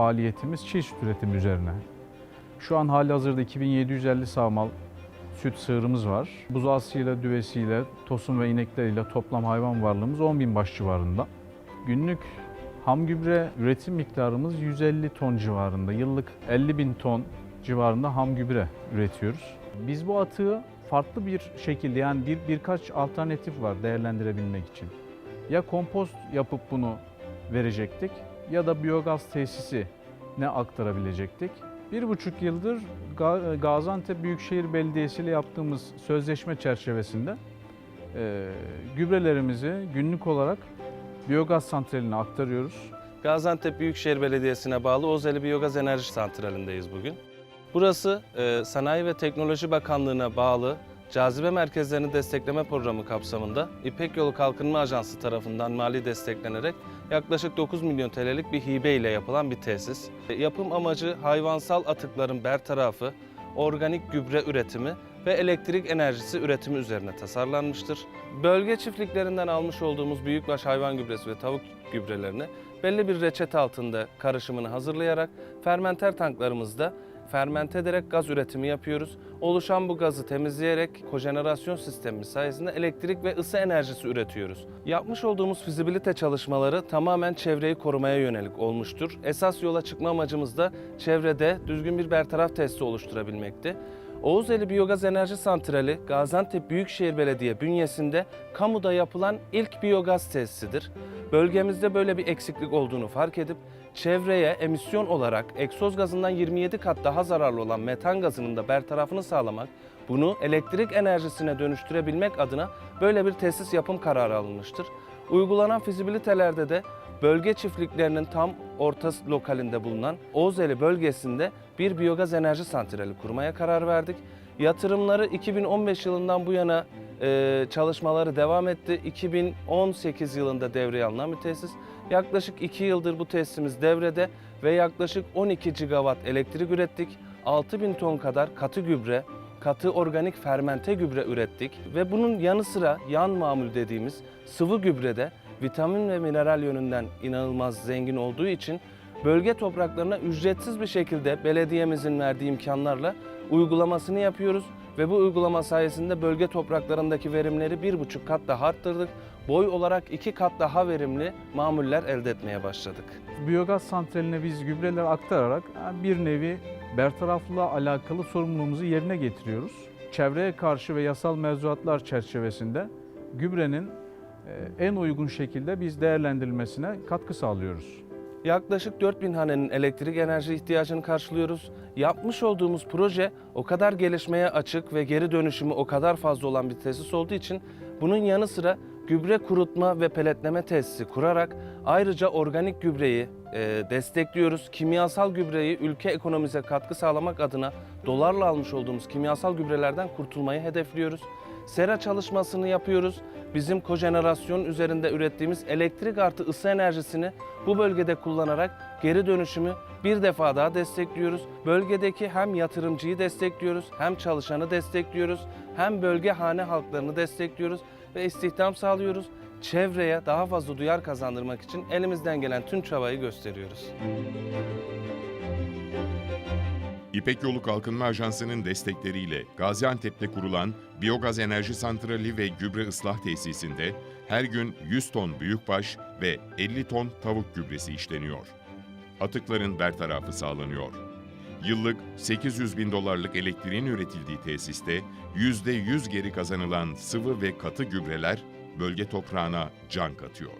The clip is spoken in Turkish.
faaliyetimiz çiğ süt üretimi üzerine. Şu an hali hazırda 2750 sağmal süt sığırımız var. Buzağısıyla, düvesiyle, tosun ve inekleriyle toplam hayvan varlığımız 10 bin baş civarında. Günlük ham gübre üretim miktarımız 150 ton civarında. Yıllık 50 bin ton civarında ham gübre üretiyoruz. Biz bu atığı farklı bir şekilde yani bir birkaç alternatif var değerlendirebilmek için. Ya kompost yapıp bunu verecektik ya da biyogaz tesisi ne aktarabilecektik. Bir buçuk yıldır Ga- Gaziantep Büyükşehir Belediyesi ile yaptığımız sözleşme çerçevesinde e, gübrelerimizi günlük olarak biyogaz santraline aktarıyoruz. Gaziantep Büyükşehir Belediyesi'ne bağlı Ozeli Biyogaz Enerji Santrali'ndeyiz bugün. Burası e, Sanayi ve Teknoloji Bakanlığı'na bağlı Cazibe Merkezlerini Destekleme Programı kapsamında İpek Yolu Kalkınma Ajansı tarafından mali desteklenerek yaklaşık 9 milyon TL'lik bir hibe ile yapılan bir tesis. Yapım amacı hayvansal atıkların bertarafı, organik gübre üretimi ve elektrik enerjisi üretimi üzerine tasarlanmıştır. Bölge çiftliklerinden almış olduğumuz büyükbaş hayvan gübresi ve tavuk gübrelerini belli bir reçete altında karışımını hazırlayarak fermenter tanklarımızda fermente ederek gaz üretimi yapıyoruz. Oluşan bu gazı temizleyerek kojenerasyon sistemi sayesinde elektrik ve ısı enerjisi üretiyoruz. Yapmış olduğumuz fizibilite çalışmaları tamamen çevreyi korumaya yönelik olmuştur. Esas yola çıkma amacımız da çevrede düzgün bir bertaraf testi oluşturabilmekti. Oğuzeli Biyogaz Enerji Santrali Gaziantep Büyükşehir Belediye bünyesinde kamuda yapılan ilk biyogaz tesisidir. Bölgemizde böyle bir eksiklik olduğunu fark edip çevreye emisyon olarak egzoz gazından 27 kat daha zararlı olan metan gazının da bertarafını sağlamak, bunu elektrik enerjisine dönüştürebilmek adına böyle bir tesis yapım kararı alınmıştır. Uygulanan fizibilitelerde de bölge çiftliklerinin tam orta lokalinde bulunan Oğuzeli bölgesinde bir biyogaz enerji santrali kurmaya karar verdik. Yatırımları 2015 yılından bu yana e, çalışmaları devam etti. 2018 yılında devreye alınan bir tesis. Yaklaşık 2 yıldır bu tesisimiz devrede ve yaklaşık 12 gigawatt elektrik ürettik. 6000 ton kadar katı gübre, katı organik fermente gübre ürettik ve bunun yanı sıra yan mamul dediğimiz sıvı gübrede vitamin ve mineral yönünden inanılmaz zengin olduğu için bölge topraklarına ücretsiz bir şekilde belediyemizin verdiği imkanlarla uygulamasını yapıyoruz ve bu uygulama sayesinde bölge topraklarındaki verimleri bir buçuk kat daha arttırdık. Boy olarak iki kat daha verimli mamuller elde etmeye başladık. Biyogaz santraline biz gübreleri aktararak bir nevi bertarafla alakalı sorumluluğumuzu yerine getiriyoruz. Çevreye karşı ve yasal mevzuatlar çerçevesinde gübrenin en uygun şekilde biz değerlendirilmesine katkı sağlıyoruz. Yaklaşık 4000 hanenin elektrik enerji ihtiyacını karşılıyoruz. Yapmış olduğumuz proje o kadar gelişmeye açık ve geri dönüşümü o kadar fazla olan bir tesis olduğu için bunun yanı sıra gübre kurutma ve peletleme tesisi kurarak ayrıca organik gübreyi e, destekliyoruz. Kimyasal gübreyi ülke ekonomisine katkı sağlamak adına dolarla almış olduğumuz kimyasal gübrelerden kurtulmayı hedefliyoruz. Sera çalışmasını yapıyoruz. Bizim kojenerasyon üzerinde ürettiğimiz elektrik artı ısı enerjisini bu bölgede kullanarak geri dönüşümü bir defa daha destekliyoruz. Bölgedeki hem yatırımcıyı destekliyoruz, hem çalışanı destekliyoruz, hem bölge hane halklarını destekliyoruz ve istihdam sağlıyoruz. Çevreye daha fazla duyar kazandırmak için elimizden gelen tüm çabayı gösteriyoruz. İpek Yolu Kalkınma Ajansı'nın destekleriyle Gaziantep'te kurulan biyogaz enerji santrali ve gübre ıslah tesisinde her gün 100 ton büyükbaş ve 50 ton tavuk gübresi işleniyor. Atıkların bertarafı sağlanıyor. Yıllık 800 bin dolarlık elektriğin üretildiği tesiste %100 geri kazanılan sıvı ve katı gübreler bölge toprağına can katıyor.